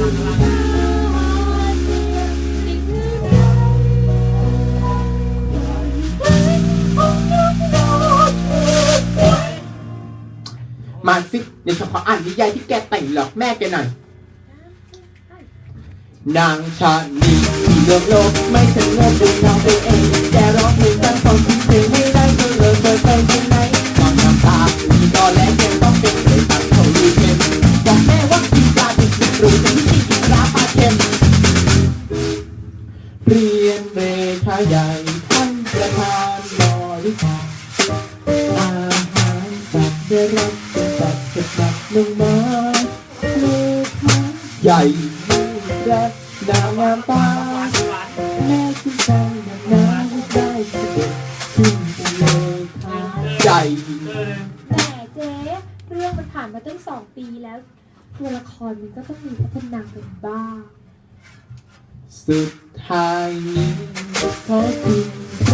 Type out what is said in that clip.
มาสิเดี๋ยวฉันขออ่านนิยายที่แกแต่งหลอกแม่แกหน่อย นางชาลีที่เลือกโลกไม่ฉันเลือกเป็นางไปเองแต่ร้องเพลงตั้งความคิดถึงไม่ได้ก็เลยเปิดไปที่ไหนตอนน้ำตามีนอนแล้วยังต้องเป็นเลยตั้งเขาลีเกนบอกแม่ว่าที่ตาเป็นศัตรู เรียนเรขาใหญ่ท่านประธานบริษัทอาหารสัตว์ได้รับเป็นสัตว์เป็นสัตว์ลงมาเลขาใหญ่รักนางงามตาแม่คุณใจนักน้ำได้เสด็จขึ้นเป็นเลขาใหญ่แหมเจ๊เรื่องมันผ่านมาตั้งสองปีแล้วตัวละครมันก็ต้องมีพัฒนากันบ้างสุด ท้ายนี้ขอคุณพ